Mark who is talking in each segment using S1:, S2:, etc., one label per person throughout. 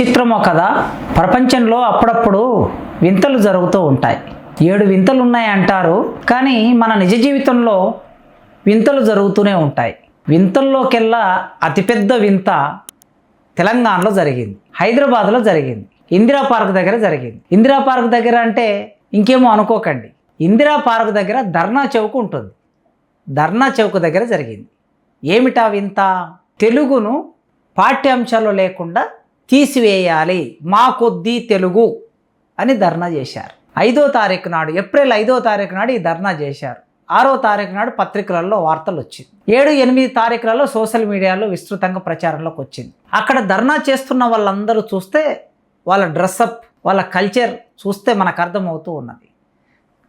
S1: విచిత్రమో కదా? ప్రపంచంలో అప్పుడప్పుడు వింతలు జరుగుతూ ఉంటాయి. ఏడు వింతలు ఉన్నాయి అంటారు కానీ మన నిజ జీవితంలో వింతలు జరుగుతూనే ఉంటాయి. వింతల్లోకెల్లా అతిపెద్ద వింత తెలంగాణలో జరిగింది. హైదరాబాద్లో జరిగింది. ఇందిరా పార్క్ దగ్గర జరిగింది. ఇందిరా పార్క్ దగ్గర అంటే ఇంకేమో అనుకోకండి. ఇందిరా పార్క్ దగ్గర ధర్నా చౌక్ ఉంటుంది. ధర్నా చౌక్ దగ్గర జరిగింది. ఏమిటా వింత? తెలుగును పాఠ్యాంశాలు లేకుండా తీసివేయాలి. మా కొద్దీ తెలుగు అని ధర్నా చేశారు. ఐదో తారీఖు నాడు ఏప్రిల్ ఐదో తారీఖు నాడు ఈ ధర్నా చేశారు. ఆరో తారీఖు నాడు పత్రికలలో వార్తలు వచ్చింది. ఏడు ఎనిమిది తారీఖులలో సోషల్ మీడియాలో విస్తృతంగా ప్రచారంలోకి వచ్చింది. అక్కడ ధర్నా చేస్తున్న వాళ్ళందరూ చూస్తే వాళ్ళ డ్రెస్అప్ వాళ్ళ కల్చర్ చూస్తే మనకు అర్థమవుతూ ఉన్నది.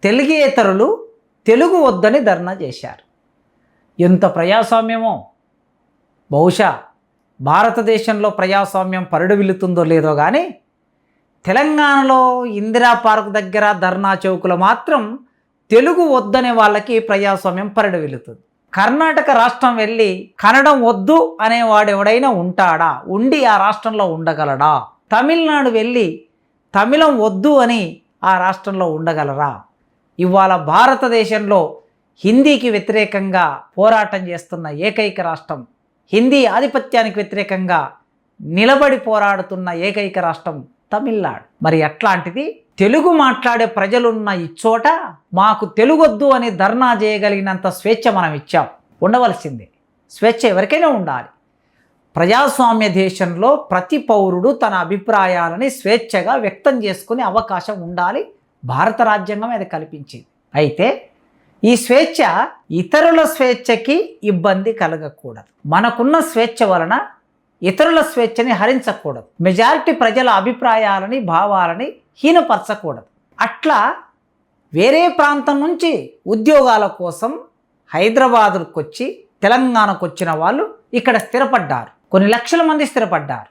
S1: తెలుగేతరులు తెలుగు వద్దని ధర్నా చేశారు. ఎంత ప్రజాస్వామ్యమో! బహుశా భారతదేశంలో ప్రజాస్వామ్యం పరిడవిల్లుతుందో లేదో కానీ తెలంగాణలో ఇందిరా పార్క్ దగ్గర ధర్నా చౌకులు మాత్రం తెలుగు వద్దనే వాళ్ళకి ప్రజాస్వామ్యం పరిడవిల్లుతుంది. కర్ణాటక రాష్ట్రం వెళ్ళి కన్నడం వద్దు అనేవాడు ఎవడైనా ఉంటాడా? ఉండి ఆ రాష్ట్రంలో ఉండగలడా? తమిళనాడు వెళ్ళి తమిళం వద్దు అని ఆ రాష్ట్రంలో ఉండగలరా? ఇవాళ భారతదేశంలో హిందీకి వ్యతిరేకంగా పోరాటం చేస్తున్న ఏకైక రాష్ట్రం హిందీ ఆధిపత్యానికి వ్యతిరేకంగా నిలబడి పోరాడుతున్న ఏకైక రాష్ట్రం తమిళనాడు. మరి అట్లాంటిది తెలుగు మాట్లాడే ప్రజలున్న ఇచ్చోట మాకు తెలుగొద్దు అని ధర్నా చేయగలిగినంత స్వేచ్ఛ మనం ఇచ్చాం. ఉండవలసిందే. స్వేచ్ఛ ఎవరికైనా ఉండాలి. ప్రజాస్వామ్య దేశంలో ప్రతి పౌరుడు తన అభిప్రాయాలని స్వేచ్ఛగా వ్యక్తం చేసుకునే అవకాశం ఉండాలి. భారత రాజ్యాంగం అది కల్పించింది. అయితే ఈ స్వేచ్ఛ ఇతరుల స్వేచ్ఛకి ఇబ్బంది కలగకూడదు. మనకున్న స్వేచ్ఛ వలన ఇతరుల స్వేచ్ఛని హరించకూడదు. మెజారిటీ ప్రజల అభిప్రాయాలని భావాలని హీనపరచకూడదు. అట్లా వేరే ప్రాంతం నుంచి ఉద్యోగాల కోసం హైదరాబాదుకు వచ్చి తెలంగాణకు వచ్చిన వాళ్ళు ఇక్కడ స్థిరపడ్డారు. కొన్ని లక్షల మంది స్థిరపడ్డారు.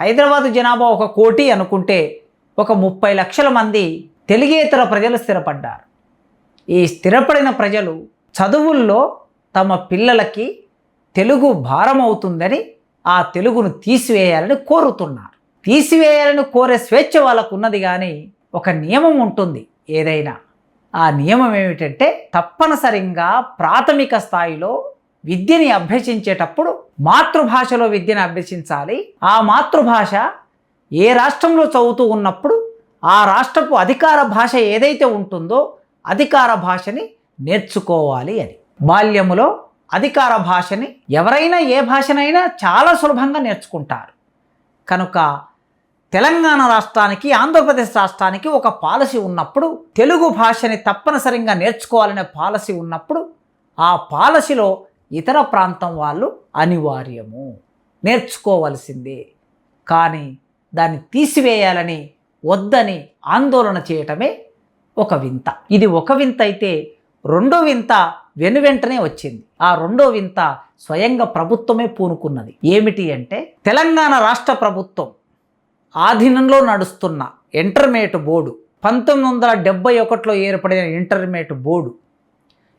S1: హైదరాబాదు జనాభా ఒక కోటి అనుకుంటే ఒక ముప్పై లక్షల మంది తెలుగేతర ప్రజలు స్థిరపడ్డారు. ఈ స్థిరపడిన ప్రజలు చదువుల్లో తమ పిల్లలకి తెలుగు భారం అవుతుందని ఆ తెలుగును తీసివేయాలని కోరుతున్నారు. తీసివేయాలని కోరే స్వేచ్ఛ వాళ్ళకు ఉన్నది కానీ ఒక నియమం ఉంటుంది ఏదైనా. ఆ నియమం ఏమిటంటే తప్పనిసరిగా ప్రాథమిక స్థాయిలో విద్యని అభ్యసించేటప్పుడు మాతృభాషలో విద్యను అభ్యసించాలి. ఆ మాతృభాష ఏ రాష్ట్రంలో చదువుతూ ఉన్నప్పుడు ఆ రాష్ట్రపు అధికార భాష ఏదైతే ఉంటుందో అధికార భాషని నేర్చుకోవాలి అని. బాల్యములో అధికార భాషని ఎవరైనా ఏ భాషనైనా చాలా సులభంగా నేర్చుకుంటారు. కనుక తెలంగాణ రాష్ట్రానికి ఆంధ్రప్రదేశ్ రాష్ట్రానికి ఒక పాలసీ ఉన్నప్పుడు తెలుగు భాషని తప్పనిసరిగా నేర్చుకోవాలనే పాలసీ ఉన్నప్పుడు ఆ పాలసీలో ఇతర ప్రాంతం వాళ్ళు అనివార్యము. నేర్చుకోవలసిందే. కానీ దాన్ని తీసివేయాలని వద్దని ఆందోళన చేయటమే ఒక వింత. ఇది ఒక వింత అయితే రెండో వింత వెనువెంటనే వచ్చింది. ఆ రెండో వింత స్వయంగా ప్రభుత్వమే పూనుకున్నది. ఏమిటి అంటే తెలంగాణ రాష్ట్ర ప్రభుత్వం ఆధీనంలో నడుస్తున్న ఇంటర్మీడియట్ బోర్డు పంతొమ్మిది వందల డెబ్బై ఒకటిలో ఏర్పడిన ఇంటర్మీడియట్ బోర్డు.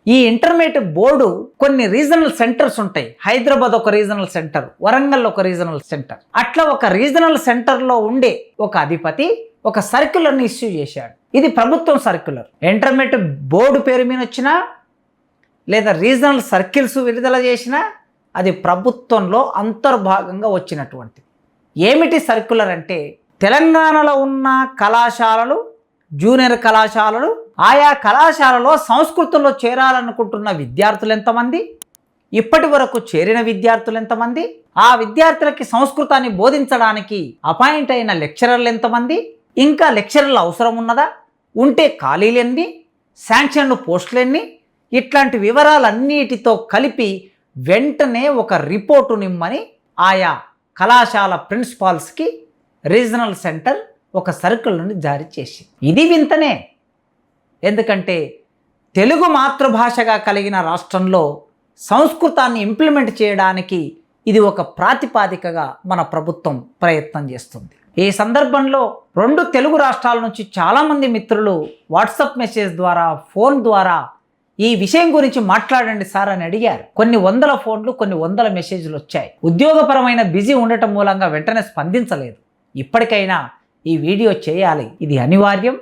S1: ఈ ఇంటర్మీడియట్ బోర్డు కొన్ని రీజనల్ సెంటర్స్ ఉంటాయి. హైదరాబాద్ ఒక రీజనల్ సెంటర్ వరంగల్ ఒక రీజనల్ సెంటర్. అట్లా ఒక రీజనల్ సెంటర్లో ఉండే ఒక అధిపతి ఒక సర్క్యులర్ని ఇష్యూ చేశాడు. ఇది ప్రభుత్వం సర్క్యులర్. ఇంటర్మీడియట్ బోర్డు పేరు మీద వచ్చినా లేదా రీజనల్ సర్కిల్స్ విడుదల చేసినా అది ప్రభుత్వంలో అంతర్భాగంగా వచ్చినటువంటిది. ఏమిటి సర్క్యులర్ అంటే తెలంగాణలో ఉన్న కళాశాలలు జూనియర్ కళాశాలలు ఆయా కళాశాలలో సంస్కృతంలో చేరాలనుకుంటున్న విద్యార్థులు ఎంతమంది? ఇప్పటి వరకు చేరిన విద్యార్థులు ఎంతమంది? ఆ విద్యార్థులకి సంస్కృతాన్ని బోధించడానికి అపాయింట్ అయిన లెక్చరర్లు ఎంతమంది? ఇంకా లెక్చరర్లు అవసరం ఉన్నదా? ఉంటే ఖాళీలు ఎన్ని శాంక్షన్ పోస్టులు ఎన్ని ఇట్లాంటి వివరాలన్నిటితో కలిపి వెంటనే ఒక రిపోర్టు నిమ్మని ఆయా కళాశాల ప్రిన్సిపాల్స్కి రీజనల్ సెంటర్ ఒక సర్కిల్ని జారీ చేసి ఇది వింతనే. ఎందుకంటే తెలుగు మాతృభాషగా కలిగిన రాష్ట్రంలో సంస్కృతాన్ని ఇంప్లిమెంట్ చేయడానికి ఇది ఒక ప్రాతిపాదికగా మన ప్రభుత్వం ప్రయత్నం చేస్తుంది. ఈ సందర్భంలో రెండు తెలుగు రాష్ట్రాల నుంచి చాలామంది మిత్రులు వాట్సాప్ మెసేజ్ ద్వారా ఫోన్ ద్వారా ఈ విషయం గురించి మాట్లాడండి సార్ అని అడిగారు. కొన్ని వందల ఫోన్లు కొన్ని వందల మెసేజ్లు వచ్చాయి. ఉద్యోగపరమైన బిజీ ఉండటం మూలంగా వెంటనే స్పందించలేదు. ఇప్పటికైనా ఈ వీడియో చేయాలి. ఇది అనివార్యం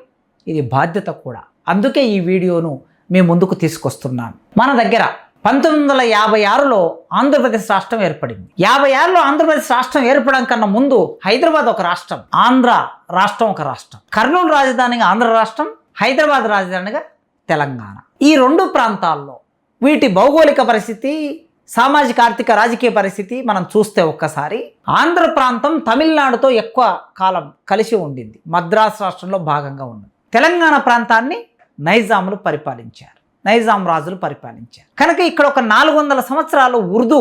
S1: ఇది బాధ్యత కూడా. అందుకే ఈ వీడియోను మీ ముందుకు తీసుకొస్తున్నాను మన దగ్గర పంతొమ్మిది వందల యాభై ఆరులో ఆంధ్రప్రదేశ్ రాష్ట్రం ఏర్పడింది. యాభై ఆరులో ఆంధ్రప్రదేశ్ రాష్ట్రం ఏర్పడడం కన్నా ముందు హైదరాబాద్ ఒక రాష్ట్రం ఆంధ్ర రాష్ట్రం ఒక రాష్ట్రం కర్నూలు రాజధానిగా ఆంధ్ర రాష్ట్రం హైదరాబాద్ రాజధానిగా తెలంగాణ. ఈ రెండు ప్రాంతాల్లో వీటి భౌగోళిక పరిస్థితి సామాజిక ఆర్థిక రాజకీయ పరిస్థితి మనం చూస్తే ఒక్కసారి ఆంధ్ర ప్రాంతం తమిళనాడుతో ఎక్కువ కాలం కలిసి ఉండింది. మద్రాసు రాష్ట్రంలో భాగంగా ఉన్నది. తెలంగాణ ప్రాంతాన్ని నైజాములు పరిపాలించారు. నైజాం రాజులు పరిపాలించారు. కనుక ఇక్కడ ఒక నాలుగు వందల సంవత్సరాలు ఉర్దూ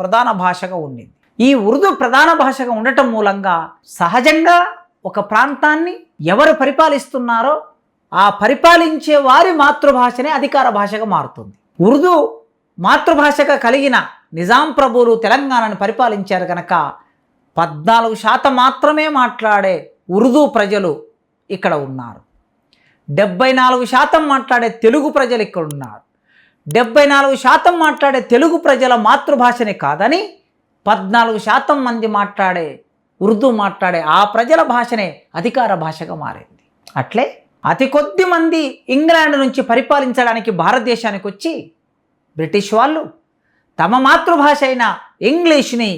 S1: ప్రధాన భాషగా ఉండింది. ఈ ఉర్దూ ప్రధాన భాషగా ఉండటం మూలంగా సహజంగా ఒక ప్రాంతాన్ని ఎవరు పరిపాలిస్తున్నారో ఆ పరిపాలించే వారి మాతృభాషనే అధికార భాషగా మారుతుంది. ఉర్దూ మాతృభాషగా కలిగిన నిజాం ప్రభువులు తెలంగాణను పరిపాలించారు కనుక పద్నాలుగు శాతం మాత్రమే మాట్లాడే ఉర్దూ ప్రజలు ఇక్కడ ఉన్నారు. డెబ్బై నాలుగు శాతం మాట్లాడే తెలుగు ప్రజలు ఇక్కడ ఉన్నారు డెబ్బై నాలుగు శాతం మాట్లాడే తెలుగు ప్రజల మాతృభాషని కాదని పద్నాలుగు శాతం మంది మాట్లాడే ఉర్దూ మాట్లాడే ఆ ప్రజల భాషనే అధికార భాషగా మారింది. అట్లే అతి కొద్ది మంది ఇంగ్లాండ్ నుంచి పరిపాలించడానికి భారతదేశానికి వచ్చి బ్రిటిష్ వాళ్ళు తమ మాతృభాష అయిన ఇంగ్లీష్ని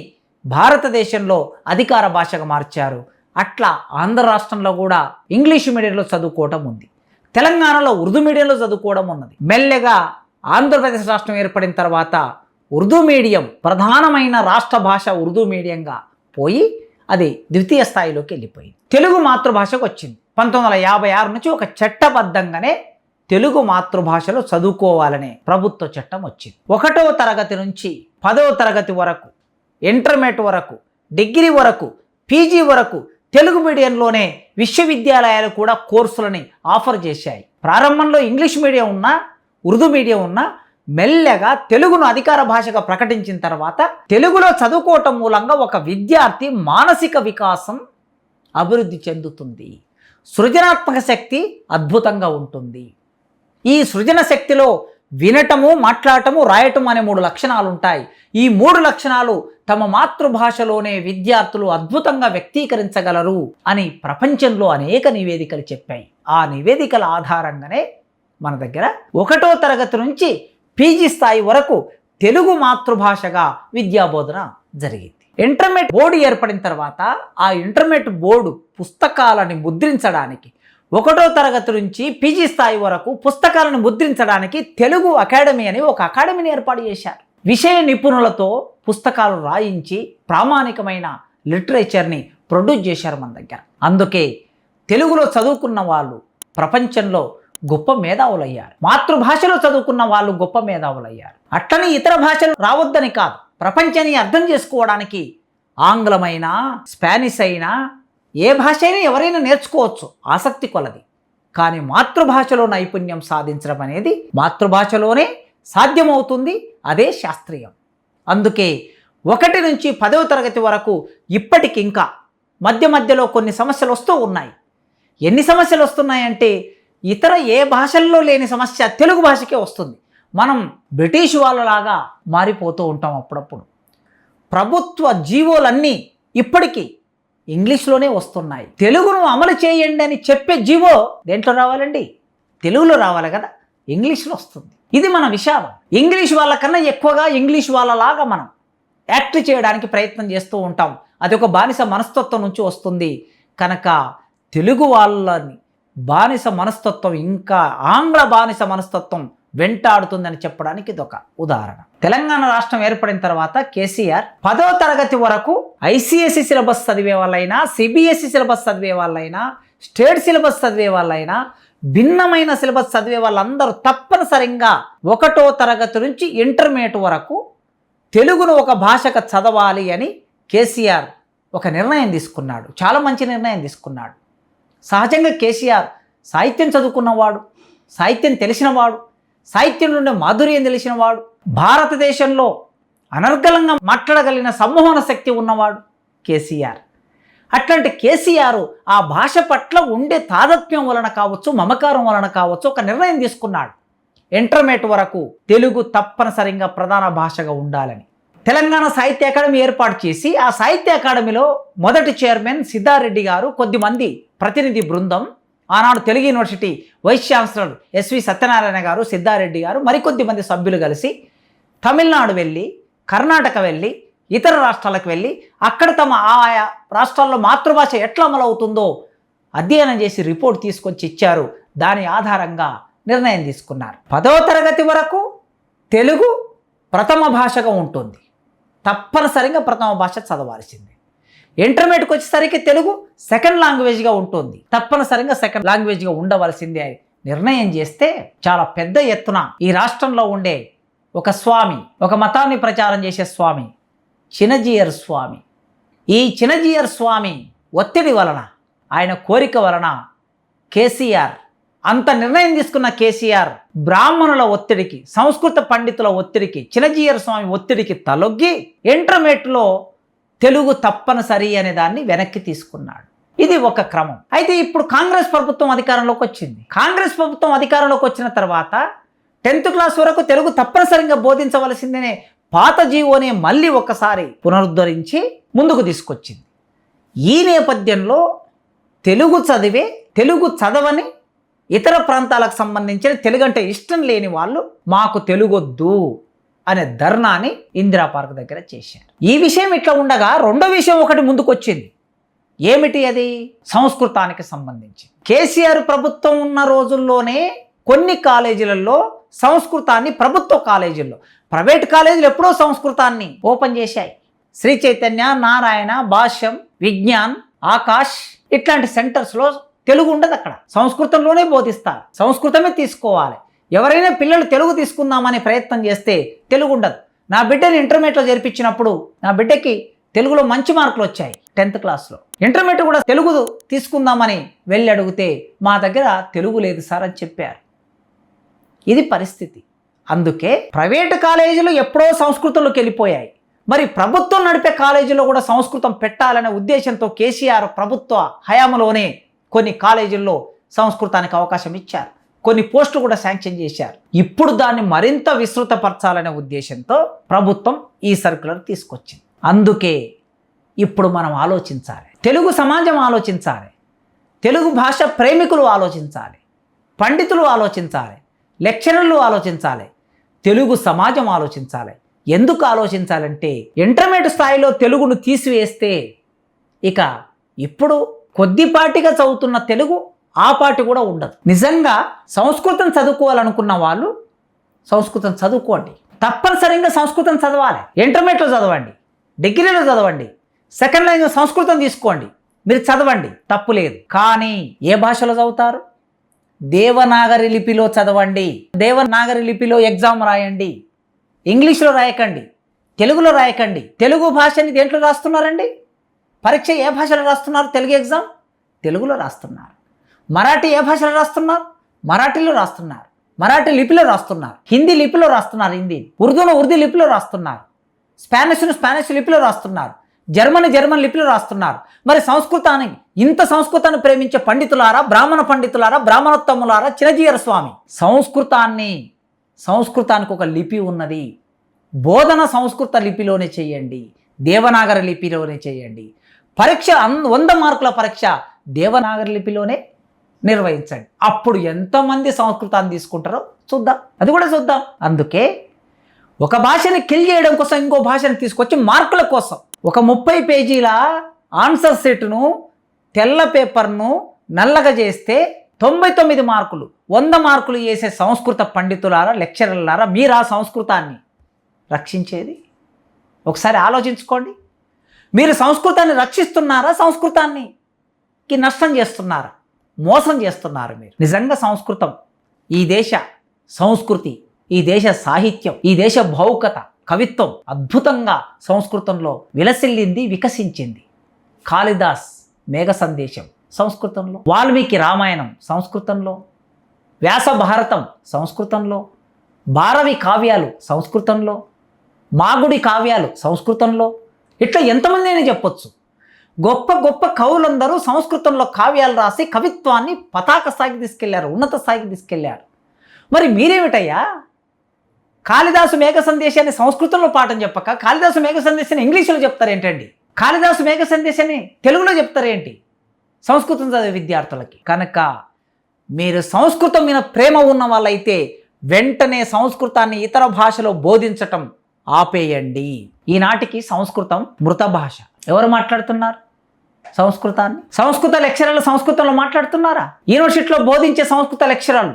S1: భారతదేశంలో అధికార భాషగా మార్చారు. అట్లా ఆంధ్ర రాష్ట్రంలో కూడా ఇంగ్లీష్ మీడియంలో చదువుకోవటం ఉంది. తెలంగాణలో ఉర్దూ మీడియంలో చదువుకోవడం ఉన్నది. మెల్లగా ఆంధ్రప్రదేశ్ రాష్ట్రం ఏర్పడిన తర్వాత ఉర్దూ మీడియం ప్రధానమైన రాష్ట్ర భాష ఉర్దూ మీడియంగా పోయి అది ద్వితీయ స్థాయిలోకి వెళ్ళిపోయింది. తెలుగు మాతృభాషకు వచ్చింది. పంతొమ్మిది వందల యాభై ఆరు నుంచి ఒక చట్టబద్ధంగానే తెలుగు మాతృభాషలో చదువుకోవాలనే ప్రభుత్వ చట్టం వచ్చింది. ఒకటవ తరగతి నుంచి పదవ తరగతి వరకు ఇంటర్మీడియట్ వరకు డిగ్రీ వరకు పీజీ వరకు తెలుగు మీడియంలోనే విశ్వవిద్యాలయాలు కూడా కోర్సులని ఆఫర్ చేశాయి. ప్రారంభంలో ఇంగ్లీష్ మీడియం ఉన్నా ఉర్దూ మీడియం ఉన్నా మెల్లగా తెలుగును అధికార భాషగా ప్రకటించిన తర్వాత తెలుగులో చదువుకోవటం మూలంగా ఒక విద్యార్థి మానసిక వికాసం అభివృద్ధి చెందుతుంది. సృజనాత్మక శక్తి అద్భుతంగా ఉంటుంది. ఈ సృజన శక్తిలో వినటము మాట్లాడటము రాయటం అనే మూడు లక్షణాలు ఉంటాయి ఈ మూడు లక్షణాలు తమ మాతృభాషలోనే విద్యార్థులు అద్భుతంగా వ్యక్తీకరించగలరు అని ప్రపంచంలో అనేక నివేదికలు చెప్పాయి. ఆ నివేదికల ఆధారంగానే మన దగ్గర ఒకటో తరగతి నుంచి పీజీ స్థాయి వరకు తెలుగు మాతృభాషగా విద్యాబోధన జరిగింది. ఇంటర్మీడియట్ బోర్డు ఏర్పడిన తర్వాత ఆ ఇంటర్మీడియట్ బోర్డు పుస్తకాలని ముద్రించడానికి ఒకటో తరగతి నుంచి పీజీ స్థాయి వరకు పుస్తకాలను ముద్రించడానికి తెలుగు అకాడమీ అని ఒక అకాడమీని ఏర్పాటు చేశారు. విషయ నిపుణులతో పుస్తకాలు రాయించి ప్రామాణికమైన లిటరేచర్ని ప్రొడ్యూస్ చేశారు మన దగ్గర. అందుకే తెలుగులో చదువుకున్న వాళ్ళు ప్రపంచంలో గొప్ప మేధావులయ్యారు. మాతృభాషలో చదువుకున్న వాళ్ళు గొప్ప మేధావులయ్యారు. అట్లని ఇతర భాషలు రావద్దని కాదు. ప్రపంచాన్ని అర్థం చేసుకోవడానికి ఆంగ్లమైనా స్పానిష్ అయినా ఏ భాష అయినా ఎవరైనా నేర్చుకోవచ్చు. ఆసక్తి కొలది. కానీ మాతృభాషలో నైపుణ్యం సాధించడం అనేది మాతృభాషలోనే సాధ్యమవుతుంది. అదే శాస్త్రీయం. అందుకే ఒకటి నుంచి పదవ తరగతి వరకు ఇప్పటికి ఇంకా మధ్య మధ్యలో కొన్ని సమస్యలు వస్తూ ఉన్నాయి. ఎన్ని సమస్యలు వస్తున్నాయంటే ఇతర ఏ భాషల్లో లేని సమస్య తెలుగు భాషకే వస్తుంది. మనం బ్రిటిష్ వాళ్ళలాగా మారిపోతూ ఉంటాం అప్పుడప్పుడు. ప్రభుత్వ జీవోలన్నీ ఇప్పటికీ ఇంగ్లీష్లోనే వస్తున్నాయి. తెలుగును అమలు చేయండి అని చెప్పే జీవో దేంట్లో రావాలండి? తెలుగులో రావాలి కదా? ఇంగ్లీష్లో వస్తుంది. ఇది మన విషాదం. ఇంగ్లీష్ వాళ్ళకన్నా ఎక్కువగా ఇంగ్లీష్ వాళ్ళలాగా మనం యాక్ట్ చేయడానికి ప్రయత్నం చేస్తూ ఉంటాం. అది ఒక బానిస మనస్తత్వం నుంచి వస్తుంది. కనుక తెలుగు వాళ్ళని బానిస మనస్తత్వం ఇంకా ఆంగ్ల బానిస మనస్తత్వం వెంటాడుతుందని చెప్పడానికి ఇది ఒక ఉదాహరణ. తెలంగాణ రాష్ట్రం ఏర్పడిన తర్వాత కేసీఆర్ పదో తరగతి వరకు ఐసీఎస్ఈ సిలబస్ చదివే వాళ్ళైనా సిబిఎస్ఈ సిలబస్ చదివే వాళ్ళైనా స్టేట్ సిలబస్ చదివే వాళ్ళైనా భిన్నమైన సిలబస్ చదివే వాళ్ళందరూ తప్పనిసరిగా ఒకటో తరగతి నుంచి ఇంటర్మీడియట్ వరకు తెలుగును ఒక భాషగా చదవాలి అని కేసీఆర్ ఒక నిర్ణయం తీసుకున్నాడు. చాలా మంచి నిర్ణయం తీసుకున్నాడు. సహజంగా కేసీఆర్ సాహిత్యం చదువుకున్నవాడు సాహిత్యం తెలిసినవాడు సాహిత్యంలో ఉండే మాధుర్యం తెలిసినవాడు భారతదేశంలో అనర్గళంగా మాట్లాడగలిగిన సమ్మోహన శక్తి ఉన్నవాడు కేసీఆర్. అట్లాంటి కేసీఆర్ ఆ భాష పట్ల ఉండే తాదత్మ్యం వలన కావచ్చు మమకారం వలన కావచ్చు ఒక నిర్ణయం తీసుకున్నాడు. ఇంటర్మీడియట్ వరకు తెలుగు తప్పనిసరిగా ప్రధాన భాషగా ఉండాలని. తెలంగాణ సాహిత్య అకాడమీ ఏర్పాటు చేసి ఆ సాహిత్య అకాడమీలో మొదటి చైర్మన్ సిద్ధారెడ్డి గారు కొద్దిమంది ప్రతినిధి బృందం ఆనాడు Telugu university vice chancellor SV Satyanarayana garu Siddhareddy garu మరికొద్ది మంది సభ్యులు కలిసి తమిళనాడు వెళ్ళి కర్ణాటక వెళ్ళి ఇతర రాష్ట్రాలకు వెళ్ళి అక్కడ తమ ఆయా రాష్ట్రాల్లో మాతృభాష ఎట్లా అమలవుతుందో అధ్యయనం చేసి రిపోర్ట్ తీసుకొచ్చి ఇచ్చారు. దాని ఆధారంగా నిర్ణయం తీసుకున్నారు. పదవ తరగతి వరకు తెలుగు ప్రథమ భాషగా ఉంటుంది. తప్పనిసరిగా ప్రథమ భాష చదవాల్సింది. ఇంటర్మీడియట్కి వచ్చేసరికి తెలుగు సెకండ్ లాంగ్వేజ్గా ఉంటుంది. తప్పనిసరిగా సెకండ్ లాంగ్వేజ్గా ఉండవలసిందే అని నిర్ణయం చేస్తే చాలా పెద్ద ఎత్తున ఈ రాష్ట్రంలో ఉండే ఒక స్వామి ఒక మతాన్ని ప్రచారం చేసే స్వామి చినజీయర్ స్వామి. ఈ చినజీయర్ స్వామి ఒత్తిడి వలన ఆయన కోరిక వలన కేసీఆర్ అంత నిర్ణయం తీసుకున్న కేసీఆర్ బ్రాహ్మణుల ఒత్తిడికి సంస్కృత పండితుల ఒత్తిడికి చినజీయర్ స్వామి ఒత్తిడికి తలొగ్గి ఇంటర్మీడియట్లో తెలుగు తప్పనిసరి అనే దాన్ని వెనక్కి తీసుకున్నాడు. ఇది ఒక క్రమం. అయితే ఇప్పుడు కాంగ్రెస్ ప్రభుత్వం అధికారంలోకి వచ్చింది. కాంగ్రెస్ ప్రభుత్వం అధికారంలోకి వచ్చిన తర్వాత టెన్త్ క్లాస్ వరకు తెలుగు తప్పనిసరిగా బోధించవలసిందనే పాత జీవోనే మళ్ళీ ఒకసారి పునరుద్ధరించి ముందుకు తీసుకొచ్చింది. ఈ నేపథ్యంలో తెలుగు చదివే తెలుగు చదవని ఇతర ప్రాంతాలకు సంబంధించిన తెలుగు అంటే ఇష్టం లేని వాళ్ళు మాకు తెలుగొద్దు అనే ధర్నాని ఇందిరా పార్క్ దగ్గర చేశారు. ఈ విషయం ఇట్లా ఉండగా రెండో విషయం ఒకటి ముందుకొచ్చింది. ఏమిటి అది? సంస్కృతానికి సంబంధించి. కేసీఆర్ ప్రభుత్వం ఉన్న రోజుల్లోనే కొన్ని కాలేజీలలో సంస్కృతాన్ని ప్రభుత్వ కాలేజీల్లో ప్రైవేట్ కాలేజీలు ఎప్పుడో సంస్కృతాన్ని ఓపెన్ చేశాయి. శ్రీ చైతన్య నారాయణ భాష్యం విజ్ఞాన్ ఆకాష్ ఇట్లాంటి సెంటర్స్లో తెలుగు ఉండదు అక్కడ. సంస్కృతంలోనే బోధిస్తారు. సంస్కృతమే తీసుకోవాలి. ఎవరైనా పిల్లలు తెలుగు తీసుకుందామని ప్రయత్నం చేస్తే తెలుగు ఉండదు. నా బిడ్డని ఇంటర్మీడియట్లో చేర్పించినప్పుడు నా బిడ్డకి తెలుగులో మంచి మార్కులు వచ్చాయి టెన్త్ క్లాస్లో ఇంటర్మీడియట్ కూడా తెలుగు తీసుకుందామని వెళ్ళి అడిగితే మా దగ్గర తెలుగు లేదు సార్ అని చెప్పారు. ఇది పరిస్థితి. అందుకే ప్రైవేటు కాలేజీలు ఎప్పుడో సంస్కృతంలోకి వెళ్ళిపోయాయి. మరి ప్రభుత్వం నడిపే కాలేజీలో కూడా సంస్కృతం పెట్టాలనే ఉద్దేశంతో కేసీఆర్ ప్రభుత్వ హయాంలోనే కొన్ని కాలేజీల్లో సంస్కృతానికి అవకాశం ఇచ్చారు. కొన్ని పోస్టులు కూడా శాంక్షన్ చేశారు. ఇప్పుడు దాన్ని మరింత విస్తృతపరచాలనే ఉద్దేశంతో ప్రభుత్వం ఈ సర్కులర్ తీసుకొచ్చింది. అందుకే ఇప్పుడు మనం ఆలోచించాలి. తెలుగు సమాజం ఆలోచించాలి. తెలుగు భాష ప్రేమికులు ఆలోచించాలి. పండితులు ఆలోచించాలి. లెక్చరర్లు ఆలోచించాలి తెలుగు సమాజం ఆలోచించాలి. ఎందుకు ఆలోచించాలంటే ఇంటర్మీడియట్ స్థాయిలో తెలుగును తీసివేస్తే ఇక ఇప్పుడు కొద్దిపాటిగా చదువుతున్న తెలుగు ఆ పాటి కూడా ఉండదు. నిజంగా సంస్కృతం చదువుకోవాలనుకున్న వాళ్ళు సంస్కృతం చదువుకోండి. తప్పనిసరిగా సంస్కృతం చదవాలి. ఇంటర్మీడియట్లో చదవండి డిగ్రీలో చదవండి సెకండ్ లాంగ్వేజ్ సంస్కృతం తీసుకోండి. మీరు చదవండి తప్పు లేదు. కానీ ఏ భాషలో చదువుతారు? దేవనాగరి లిపిలో చదవండి. దేవనాగరి లిపిలో ఎగ్జామ్ రాయండి. ఇంగ్లీష్లో రాయకండి. తెలుగులో రాయకండి. తెలుగు భాషని దేంట్లో రాస్తున్నారండి? పరీక్ష ఏ భాషలో రాస్తున్నారు? తెలుగు ఎగ్జామ్ తెలుగులో రాస్తున్నారు. మరాఠీ ఏ భాషలో రాస్తున్నారు? మరాఠీలో రాస్తున్నారు. మరాఠీ లిపిలో రాస్తున్నారు. హిందీ లిపిలో రాస్తున్నారు హిందీ. ఉర్దూను ఉర్దూ లిపిలో రాస్తున్నారు. స్పానిష్ను స్పానిష్ లిపిలో రాస్తున్నారు. జర్మన్ జర్మన్ లిపిలో రాస్తున్నారు. మరి సంస్కృతాన్ని ఇంత సంస్కృతాన్ని ప్రేమించే పండితులారా బ్రాహ్మణ పండితులారా బ్రాహ్మణోత్తములారా చిరజీయర స్వామి. సంస్కృతాన్ని సంస్కృతానికి ఒక లిపి ఉన్నది. బోధన సంస్కృత లిపిలోనే చేయండి. దేవనాగర లిపిలోనే చేయండి. పరీక్ష అన్ వంద మార్కుల పరీక్ష దేవనాగర లిపిలోనే నిర్వహించండి. అప్పుడు ఎంతమంది సంస్కృతాన్ని తీసుకుంటారో చూద్దాం. అది కూడా చూద్దాం. అందుకే ఒక భాషని కిల్ చేయడం కోసం ఇంకో భాషని తీసుకొచ్చి మార్కుల కోసం ఒక ముప్పై పేజీల ఆన్సర్ సెట్ను తెల్ల పేపర్ను నల్లగా చేస్తే తొంభై తొమ్మిది మార్కులు వంద మార్కులు వేసే సంస్కృత పండితులారా లెక్చరర్లారా మీరు ఆ సంస్కృతాన్ని రక్షించేది? ఒకసారి ఆలోచించుకోండి. మీరు సంస్కృతాన్ని రక్షిస్తున్నారా సంస్కృతాన్ని కి నష్టం చేస్తున్నారా మోసం చేస్తున్నారు మీరు? నిజంగా సంస్కృతం ఈ దేశ సంస్కృతి ఈ దేశ సాహిత్యం ఈ దేశ భౌకత కవిత్వం అద్భుతంగా సంస్కృతంలో విలసిల్లింది వికసించింది. కాళిదాస్ మేఘ సందేశం సంస్కృతంలో. వాల్మీకి రామాయణం సంస్కృతంలో. వ్యాస భారతం సంస్కృతంలో. భారవి కావ్యాలు సంస్కృతంలో. మాగుడి కావ్యాలు సంస్కృతంలో. ఇట్లా ఎంతమంది అయినా చెప్పొచ్చు. గొప్ప గొప్ప కవులందరూ సంస్కృతంలో కావ్యాలు రాసి కవిత్వాన్ని పతాక స్థాయికి తీసుకెళ్ళారు ఉన్నత స్థాయికి తీసుకెళ్ళారు. మరి మీరేమిటయ్యా? కాళిదాసు మేఘ సందేశాన్ని సంస్కృతంలో పాఠం చెప్పక కాళిదాసు మేఘ సందేశాన్ని ఇంగ్లీషులో చెప్తారు ఏంటండి కాళిదాసు మేఘ సందేశాన్ని తెలుగులో చెప్తారేంటి? సంస్కృతం చదివే విద్యార్థులకి. కనుక మీరు సంస్కృతం మీద ప్రేమ ఉన్న వాళ్ళైతే వెంటనే సంస్కృతాన్ని ఇతర భాషలో బోధించటం ఆపేయండి. ఈనాటికి సంస్కృతం మృత భాష. ఎవరు మాట్లాడుతున్నారు? సంస్కృతాన్ని? సంస్కృత లెక్చరర్లు సంస్కృతంలో మాట్లాడుతున్నారా? యూనివర్సిటీలో బోధించే సంస్కృత లెక్చరర్లు.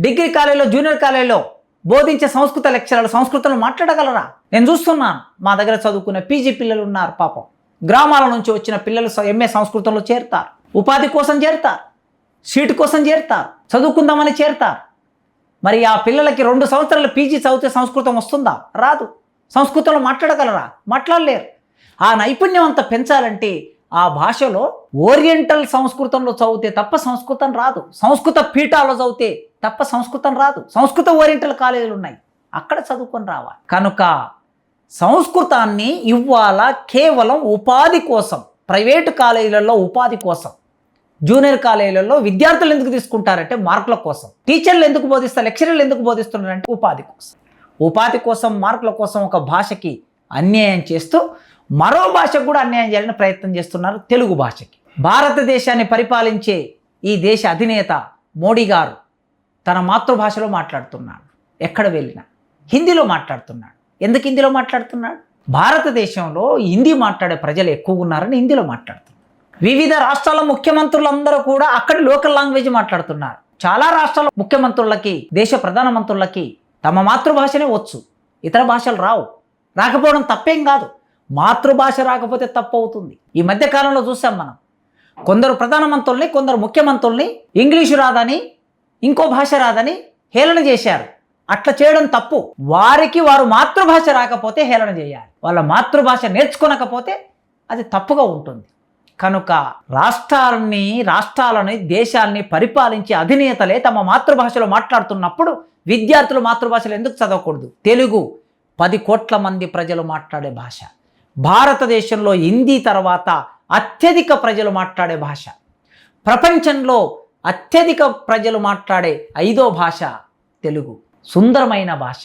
S1: డిగ్రీ కాలేజీలో జూనియర్ కాలేజీలో బోధించే సంస్కృత లెక్చరర్లు సంస్కృతంలో మాట్లాడగలరా? నేను చూస్తున్నాను. మా దగ్గర చదువుకునే పీజీ పిల్లలు ఉన్నారు పాపం. గ్రామాల నుంచి వచ్చిన పిల్లలు ఎంఏ సంస్కృతంలో చేరుతారు. ఉపాధి కోసం చేరుతారు. సీటు కోసం చేరుతారు. చదువుకుందామని చేరుతారు. మరి ఆ పిల్లలకి రెండు సంవత్సరాలు పీజీ చదివితే సంస్కృతం వస్తుందా? రాదు. సంస్కృతంలో మాట్లాడగలరా? మాట్లాడలేరు. ఆ నైపుణ్యం అంతా పెంచాలంటే ఆ భాషలో ఓరియంటల్ సంస్కృతంలో చదివితే తప్ప సంస్కృతం రాదు. సంస్కృత పీఠాల్లో చదివితే తప్ప సంస్కృతం రాదు. సంస్కృత ఓరియంటల్ కాలేజీలు ఉన్నాయి. అక్కడ చదువుకొని రావాలి. కనుక సంస్కృతాన్ని ఇవాళ కేవలం ఉపాధి కోసం ప్రైవేటు కాలేజీలలో ఉపాధి కోసం జూనియర్ కాలేజీలలో విద్యార్థులు ఎందుకు తీసుకుంటారంటే మార్కుల కోసం టీచర్లు ఎందుకు బోధిస్తారు లెక్చరర్లు ఎందుకు బోధిస్తున్నారంటే ఉపాధి కోసం. ఉపాధి కోసం మార్కుల కోసం ఒక భాషకి అన్యాయం చేస్తూ మరో భాషకు కూడా అన్యాయం చేయాలని ప్రయత్నం చేస్తున్నారు తెలుగు భాషకి. భారతదేశాన్ని పరిపాలించే ఈ దేశ అధినేత మోడీ గారు తన మాతృభాషలో మాట్లాడుతున్నాడు. ఎక్కడ వెళ్ళినా. హిందీలో మాట్లాడుతున్నాడు. ఎందుకు హిందీలో మాట్లాడుతున్నాడు? భారతదేశంలో హిందీ మాట్లాడే ప్రజలు ఎక్కువ ఉన్నారని హిందీలో మాట్లాడుతున్నారు. వివిధ రాష్ట్రాల ముఖ్యమంత్రులందరూ కూడా అక్కడి లోకల్ లాంగ్వేజ్ మాట్లాడుతున్నారు. చాలా రాష్ట్రాల ముఖ్యమంత్రులకి దేశ ప్రధానమంత్రులకి తమ మాతృభాషనే వచ్చు. ఇతర భాషలు రావు. రాకపోవడం తప్పేం కాదు. మాతృభాష రాకపోతే తప్పు అవుతుంది ఈ మధ్యకాలంలో చూసాం మనం. కొందరు ప్రధానమంత్రుల్ని కొందరు ముఖ్యమంత్రుల్ని ఇంగ్లీషు రాదని ఇంకో భాష రాదని హేళన చేశారు. అట్లా చేయడం తప్పు. వారికి వారు మాతృభాష రాకపోతే హేళన చేయాలి. వాళ్ళ మాతృభాష నేర్చుకోనకపోతే అది తప్పుగా ఉంటుంది. కనుక రాష్ట్రాలని రాష్ట్రాలని దేశాల్ని పరిపాలించే అధినేతలే తమ మాతృభాషలో మాట్లాడుతున్నప్పుడు విద్యార్థులు మాతృభాషలో ఎందుకు చదవకూడదు? తెలుగు పది కోట్ల మంది ప్రజలు మాట్లాడే భాష. భారతదేశంలో హిందీ తర్వాత అత్యధిక ప్రజలు మాట్లాడే భాష. ప్రపంచంలో అత్యధిక ప్రజలు మాట్లాడే ఐదో భాష తెలుగు. సుందరమైన భాష.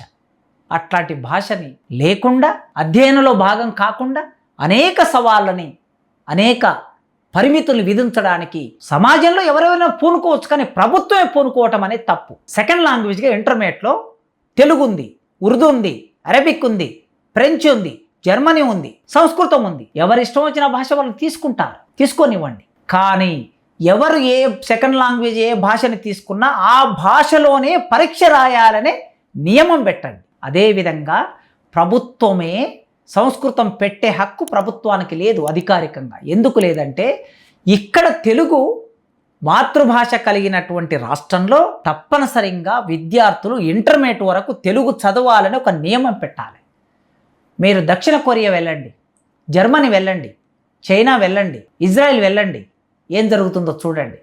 S1: అట్లాంటి భాషని లేకుండా అధ్యయనంలో భాగం కాకుండా అనేక సవాళ్ళని అనేక పరిమితులు విధించడానికి సమాజంలో ఎవరెవరైనా పూనుకోవచ్చు కానీ ప్రభుత్వమే పూనుకోవటం అనేది తప్పు. సెకండ్ లాంగ్వేజ్గా ఇంటర్మీడియట్లో తెలుగు ఉంది ఉర్దూ ఉంది అరబిక్ ఉంది ఫ్రెంచ్ ఉంది జర్మనీ ఉంది సంస్కృతం ఉంది. ఎవరి ఇష్టం వచ్చిన భాష వాళ్ళు తీసుకుంటారు తీసుకొనివ్వండి. కానీ ఎవరు ఏ సెకండ్ లాంగ్వేజ్ ఏ భాషని తీసుకున్నా ఆ భాషలోనే పరీక్ష రాయాలనే నియమం పెట్టండి. అదేవిధంగా ప్రభుత్వమే సంస్కృతం పెట్టే హక్కు ప్రభుత్వానికి లేదు అధికారికంగా. ఎందుకు లేదంటే ఇక్కడ తెలుగు మాతృభాష కలిగినటువంటి రాష్ట్రంలో తప్పనిసరిగా విద్యార్థులు ఇంటర్మీడియట్ వరకు తెలుగు చదవాలని ఒక నియమం పెట్టాలి. మీరు దక్షిణ కొరియా వెళ్ళండి జర్మనీ వెళ్ళండి చైనా వెళ్ళండి ఇజ్రాయెల్ వెళ్ళండి ఏం జరుగుతుందో చూడండి.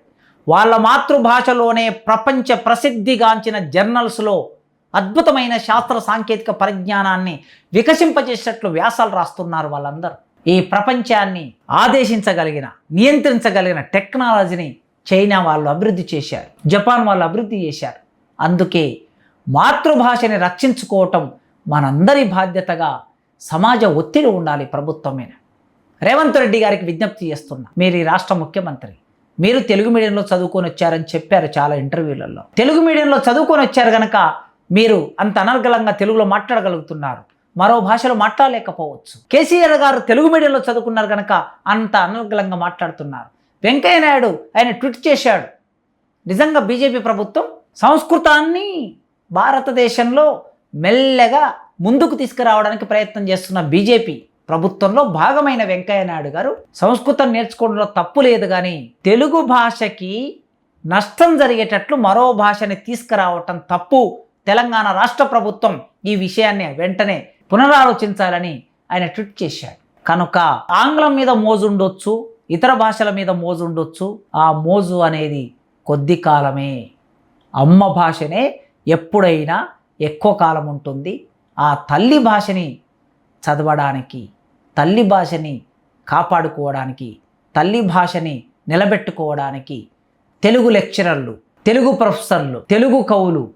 S1: వాళ్ళ మాతృభాషలోనే ప్రపంచ ప్రసిద్ధిగాంచిన జర్నల్స్లో అద్భుతమైన శాస్త్ర సాంకేతిక పరిజ్ఞానాన్ని వికసింపజేసేటట్లు వ్యాసాలు రాస్తున్నారు వాళ్ళందరూ. ఈ ప్రపంచాన్ని ఆదేశించగలిగిన నియంత్రించగలిగిన టెక్నాలజీని చైనా వాళ్ళు అభివృద్ధి చేశారు జపాన్ వాళ్ళు అభివృద్ధి చేశారు. అందుకే మాతృభాషని రక్షించుకోవటం మనందరి బాధ్యతగా సమాజ ఒత్తిడి ఉండాలి ప్రభుత్వం మీద. రేవంత్ రెడ్డి గారికి విజ్ఞప్తి చేస్తున్నా మీరు ఈ రాష్ట్ర ముఖ్యమంత్రి మీరు తెలుగు మీడియంలో చదువుకొని వచ్చారని చెప్పారు చాలా ఇంటర్వ్యూలలో. తెలుగు మీడియంలో చదువుకొని వచ్చారు కనుక మీరు అంత అనర్గళంగా తెలుగులో మాట్లాడగలుగుతున్నారు. మరో భాషలో మాట్లాడలేకపోవచ్చు. కేసీఆర్ గారు తెలుగు మీడియంలో చదువుకున్నారు కనుక అంత అనర్గళంగా మాట్లాడుతున్నారు. వెంకయ్య నాయుడు ఆయన ట్వీట్ చేశాడు నిజంగా బీజేపీ ప్రభుత్వం సంస్కృతాన్ని భారతదేశంలో మెల్లగా ముందుకు తీసుకురావడానికి ప్రయత్నం చేస్తున్న బీజేపీ ప్రభుత్వంలో భాగమైన వెంకయ్య నాయుడు గారు సంస్కృతం నేర్చుకోవడంలో తప్పు లేదు కానీ తెలుగు భాషకి నష్టం జరిగేటట్లు మరో భాషని తీసుకురావటం తప్పు. తెలంగాణ రాష్ట్ర ప్రభుత్వం ఈ విషయాన్ని వెంటనే పునరాలోచించాలని ఆయన ట్వీట్ చేశాడు కనుక ఆంగ్లం మీద మోజు ఉండొచ్చు ఇతర భాషల మీద మోజు ఉండొచ్చు ఆ మోజు అనేది కొద్ది కాలమే. అమ్మ భాషనే ఎప్పుడైనా ఎక్కువ కాలం ఉంటుంది. ఆ తల్లి భాషని చదవడానికి తల్లి భాషని కాపాడుకోవడానికి తల్లి భాషని నిలబెట్టుకోవడానికి తెలుగు లెక్చరర్లు తెలుగు ప్రొఫెసర్లు తెలుగు కవులు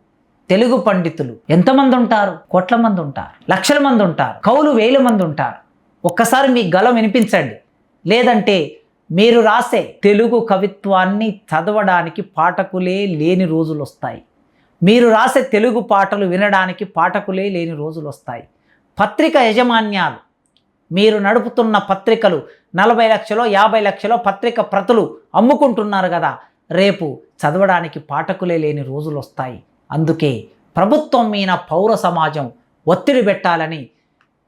S1: తెలుగు పండితులు ఎంతమంది ఉంటారు కోట్ల మంది ఉంటారు లక్షల మంది ఉంటారు కవులు వేల మంది ఉంటారు ఒక్కసారి మీ గలం వినిపించండి. లేదంటే మీరు రాసే తెలుగు కవిత్వాన్ని చదవడానికి పాఠకులే లేని రోజులు వస్తాయి మీరు రాసే తెలుగు పాటలు వినడానికి పాఠకులే లేని రోజులు వస్తాయి. పత్రిక యజమాన్యాలు మీరు నడుపుతున్న పత్రికలు నలభై లక్షలో యాభై లక్షలో పత్రిక ప్రతులు అమ్ముకుంటున్నారు కదా రేపు చదవడానికి పాఠకులే లేని రోజులు వస్తాయి. అందుకే ప్రభుత్వం మీద పౌర సమాజం ఒత్తిడి పెట్టాలని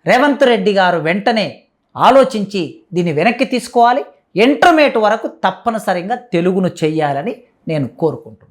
S1: రేవంత్ రెడ్డి గారు వెంటనే ఆలోచించి దీన్ని వెనక్కి తీసుకోవాలి. ఇంటర్మీడియట్ వరకు తప్పనిసరిగా తెలుగును చెయ్యాలని నేను కోరుకుంటున్నాను.